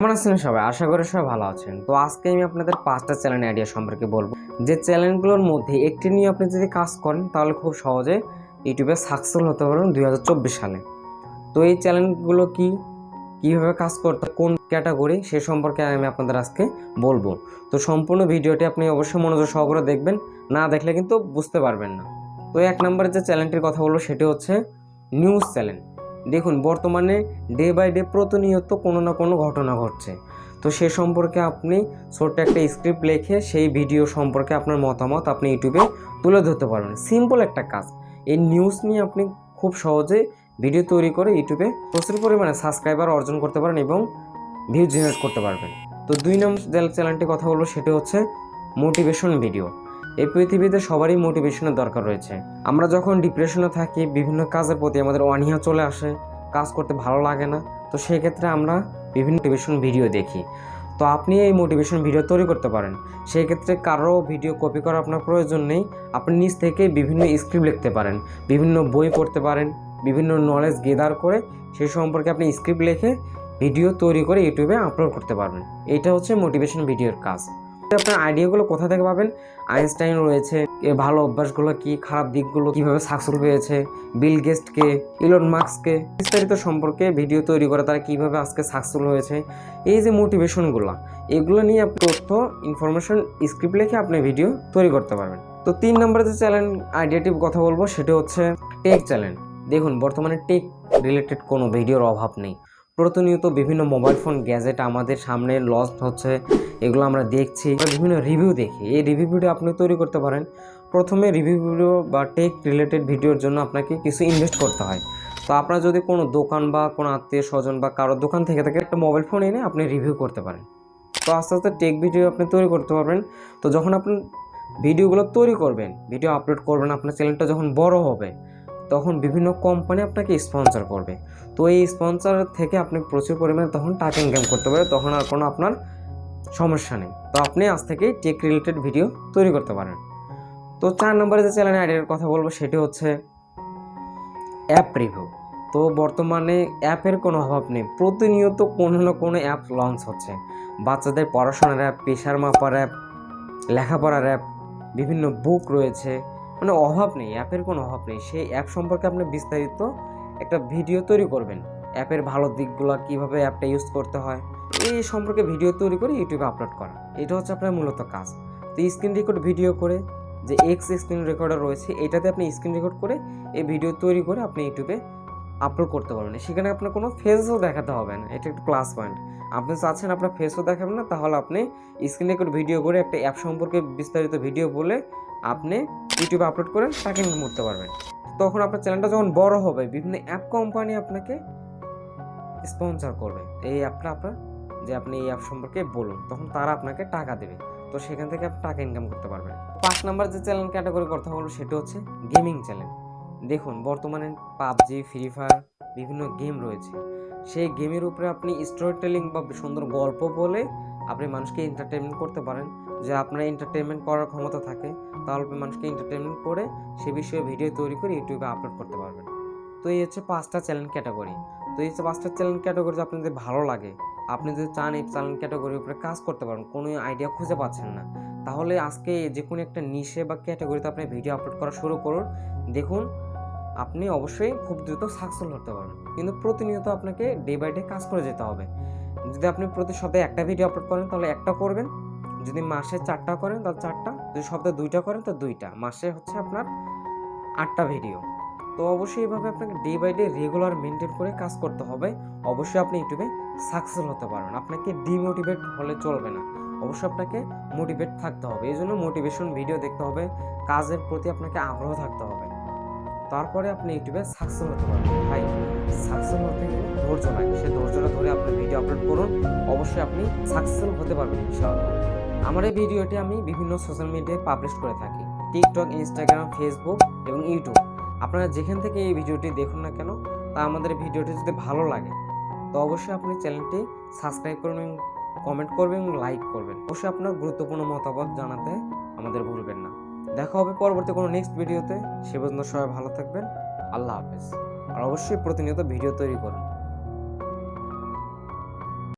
কেমন আছেন সবাই? আশা করি সবাই ভালো আছেন। তো আজকে আমি আপনাদের পাঁচটা চ্যানেল আইডিয়া সম্পর্কে বলব। যে চ্যানেলগুলোর মধ্যে একটি নিয়ে আপনি যদি কাজ করেন, তাহলে খুব সহজে ইউটিউবে সাকসেসফুল হতে পারবেন দুই সালে। তো এই চ্যানেলগুলো কি? কীভাবে কাজ করতে কোন ক্যাটাগরি সে সম্পর্কে আমি আপনাদের আজকে বলব। তো সম্পূর্ণ ভিডিওটি আপনি অবশ্যই মনোযোগ সহকারে দেখবেন। না দেখলে কিন্তু বুঝতে পারবেন না। তো এক নম্বরে যে চ্যানেলটির কথা বলব, সেটি হচ্ছে নিউজ চ্যানেল দেখুন, বর্তমানে ডে বাই ডে প্রতিনিয়ত কোনো না কোনো ঘটনা ঘটছে। তো সে সম্পর্কে আপনি ছোট্ট একটা স্ক্রিপ্ট লিখে সেই ভিডিও সম্পর্কে আপনার মতামত আপনি ইউটিউবে তুলে ধরতে পারবেন। সিম্পল একটা কাজ, এই নিউজ নিয়ে আপনি খুব সহজে ভিডিও তৈরি করে ইউটিউবে প্রচুর পরিমাণে সাবস্ক্রাইবার অর্জন করতে পারেন এবং ভিউ জেনারেট করতে পারবেন। তো দুই নম্বর চ্যানেলটি কথা বলব, সেটি হচ্ছে মোটিভেশন ভিডিও এই পৃথিবীতে সবারই মোটিভেশনের দরকার রয়েছে। আমরা যখন ডিপ্রেশনে থাকি, বিভিন্ন কাজের প্রতি আমাদের অনীহা চলে আসে, কাজ করতে ভালো লাগে না, তো সেক্ষেত্রে আমরা বিভিন্ন মোটিভেশন ভিডিও দেখি। তো আপনি এই মোটিভেশন ভিডিও তৈরি করতে পারেন। সেই ক্ষেত্রে কারও ভিডিও কপি করার আপনার প্রয়োজন নেই। আপনি নিজ থেকে বিভিন্ন স্ক্রিপ্ট লিখতে পারেন, বিভিন্ন বই পড়তে পারেন, বিভিন্ন নলেজ গেদার করে সেই সম্পর্কে আপনি স্ক্রিপ্ট লিখে ভিডিও তৈরি করে ইউটিউবে আপলোড করতে পারবেন। এটা হচ্ছে মোটিভেশন ভিডিওর কাজ। আপনার আইডিয়াগুলো কোথা থেকে পাবেন? আইনস্টাইন রয়েছে এর ভালো অভ্যাসগুলো কি, খারাপ দিকগুলো কীভাবে সাকসেসফুল হয়েছে, বিল গেস্টকে ইলন মার্কসকে বিস্তারিত সম্পর্কে ভিডিও তৈরি করে তারা কীভাবে আজকে সাকসেসফুল হয়েছে, এই যে মোটিভেশনগুলো এগুলো নিয়ে আপনি তথ্য ইনফরমেশন স্ক্রিপ্ট লিখে আপনি ভিডিও তৈরি করতে পারবেন। তো তিন নম্বরে যে চ্যানেল আইডিয়াটিভ কথা বলব, সেটা হচ্ছে টেক চ্যানেল দেখুন, বর্তমানে টেক রিলেটেড কোনো ভিডিওর অভাব নেই। প্রতিনিয়ত বিভিন্ন মোবাইল ফোন গ্যাজেট আমাদের সামনে লস্ট হচ্ছে। এগুলো আমরা দেখছি বিভিন্ন রিভিউ দেখি। এই রিভিউ ভিডিও আপনি তৈরি করতে পারেন। প্রথমে রিভিউ ভিডিও বা টেক রিলেটেড ভিডিওর জন্য আপনাকে কিছু ইনভেস্ট করতে হয়। তো আপনার যদি কোনো দোকান বা কোনো আত্মীয় স্বজন বা কারোর দোকান থেকে থাকে একটা মোবাইল ফোন এনে আপনি রিভিউ করতে পারেন। তো আস্তে আস্তে টেক ভিডিও আপনি তৈরি করতে পারবেন। তো যখন আপনি ভিডিওগুলো তৈরি করবেন ভিডিও আপলোড করবেন, আপনার চ্যানেলটা যখন বড় হবে তখন বিভিন্ন কোম্পানি আপনাকে স্পন্সর করবে। তো এই স্পন্সর থেকে আপনি প্রচুর পরিমাণে তখন টাকা ইনকাম করতে পারবেন তখন আর কোনো আপনার সমস্যা নেই। তো আপনি আজ থেকেই টেক রিলেটেড ভিডিও তৈরি করতে পারেন। তো চার নম্বরে যে চ্যানেল আইডিয়ার কথা বলব, সেটি হচ্ছে অ্যাপ রিভিউ তো বর্তমানে অ্যাপের কোনো অভাব নেই। প্রতিনিয়ত কোনো না কোনো অ্যাপ লঞ্চ হচ্ছে। বাচ্চাদের পড়াশোনার অ্যাপ পেশার মাপার অ্যাপ লেখাপড়ার অ্যাপ বিভিন্ন বুক রয়েছে। মানে অভাব নেই, অ্যাপের কোনো অভাব নেই। সেই অ্যাপ সম্পর্কে আপনি বিস্তারিত একটা ভিডিও তৈরি করবেন। অ্যাপের ভালো দিকগুলো, কীভাবে অ্যাপটা ইউজ করতে হয়। এই সম্পর্কে ভিডিও তৈরি করে ইউটিউবে আপলোড করা। এটা হচ্ছে আপনার মূলত কাজ। তো স্ক্রিন রেকর্ড ভিডিও করে, যে এক্স স্ক্রিন রেকর্ডার রয়েছে, এটাতে আপনি স্ক্রিন রেকর্ড করে এই ভিডিও তৈরি করে আপনি ইউটিউবে আপলোড করতে পারবেন। সেখানে আপনার কোনো ফেসও দেখাতে হবে না। এটা একটা প্লাস পয়েন্ট আপনি চাচ্ছেন আপনার ফেসও দেখাবেন না, তাহলে আপনি স্ক্রিন রেকর্ড ভিডিও করে একটা অ্যাপ সম্পর্কে বিস্তারিত ভিডিও বলে আপনি ইউটিউবে আপলোড করেন টাকা ইনকাম করতে পারবেন। তখন আপনার চ্যানেলটা যখন বড় হবে, বিভিন্ন অ্যাপ কোম্পানি আপনাকে স্পন্সর করবে। এই অ্যাপটা আপনার, যে আপনি এই অ্যাপ সম্পর্কে বলুন, তখন তারা আপনাকে টাকা দেবে। তো সেখান থেকে আপনি টাকা ইনকাম করতে পারবেন। পাঁচ নাম্বার যে চ্যানেল ক্যাটাগরি কথা বলব, সেটা হচ্ছে গেমিং চ্যানেল দেখুন, বর্তমানে পাবজি ফ্রি ফায়ার বিভিন্ন গেম রয়েছে। সেই গেমের উপরে আপনি স্টোরি টেলিং বা সুন্দর গল্প বলে আপনি মানুষকে এন্টারটেনমেন্ট করতে পারেন। যে আপনার এন্টারটেনমেন্ট করার ক্ষমতা থাকে, তাহলে মানুষকে এন্টারটেনমেন্ট করে সে বিষয়ে ভিডিও তৈরি করে ইউটিউবে আপলোড করতে পারবেন। তো এই হচ্ছে পাঁচটা চ্যানেল ক্যাটাগরি তো এই হচ্ছে পাঁচটা চ্যানেল ক্যাটাগরি আপনার যদি ভালো লাগে, আপনি যদি চান এই চ্যানেল ক্যাটাগরির উপরে কাজ করতে পারেন কোনো আইডিয়া খুঁজে পাচ্ছেন না, তাহলে আজকে যে কোনো একটা নিশে বা ক্যাটাগরিতে আপনি ভিডিও আপলোড করা শুরু করুন। দেখুন, আপনি অবশ্যই খুব দ্রুত সাকসেসফুল হতে পারবেন। কিন্তু প্রতিনিয়ত আপনাকে ডে বাই ডে কাজ করে যেতে হবে। যদি আপনি প্রতি সপ্তাহে একটা ভিডিও আপলোড করেন, তাহলে একটা করবেন যদি মাসে চারটা করেন, তাহলে চারটা। যদি সপ্তাহে দুইটা করেন তো দুইটা। মাসে হচ্ছে আপনার আটটা ভিডিও তো অবশ্যই এভাবে আপনাকে day by day regular maintain করে কাজ করতে হবে। অবশ্যই আপনি ইউটিউবে সাকসেস হতে পারবেন। আপনাকে ডিমোটিভেট হলে চলবে না। অবশ্যই আপনাকে মোটিভেট থাকতে হবে। এই জন্য মোটিভেশন ভিডিও দেখতে হবে। কাজের প্রতি আপনাকে আগ্রহ থাকতে হবে। তারপরে আপনি ইউটিউবে সাকসেস হতে পারবেন। ভাই সাকসেস হতে ধৈর্য লাগে। সে ধৈর্যটা ধরে আপনি ভিডিও আপলোড করুন। অবশ্যই আপনি সাকসেসফুল হতে পারবেন ইনশাআল্লাহ। আমার এই ভিডিওটি আমি বিভিন্ন সোশ্যাল মিডিয়ায় পাবলিশ করে থাকি। টিকটক ইনস্টাগ্রাম ফেসবুক এবং ইউটিউব আপনারা যেখান থেকে এই ভিডিওটি দেখুন না কেন, তা আমাদের ভিডিওটি যদি ভালো লাগে, তো অবশ্যই আপনি চ্যানেলটি সাবস্ক্রাইব করবেন এবং কমেন্ট করবেন এবং লাইক করবেন। অবশ্যই আপনার গুরুত্বপূর্ণ মতামত জানাতে আমাদের ভুলবেন না। দেখা হবে পরবর্তী কোনো নেক্সট ভিডিওতে সে পর্যন্ত সবাই ভালো থাকবেন। আল্লাহ হাফেজ। আর অবশ্যই প্রতিনিয়ত ভিডিও তৈরি করুন।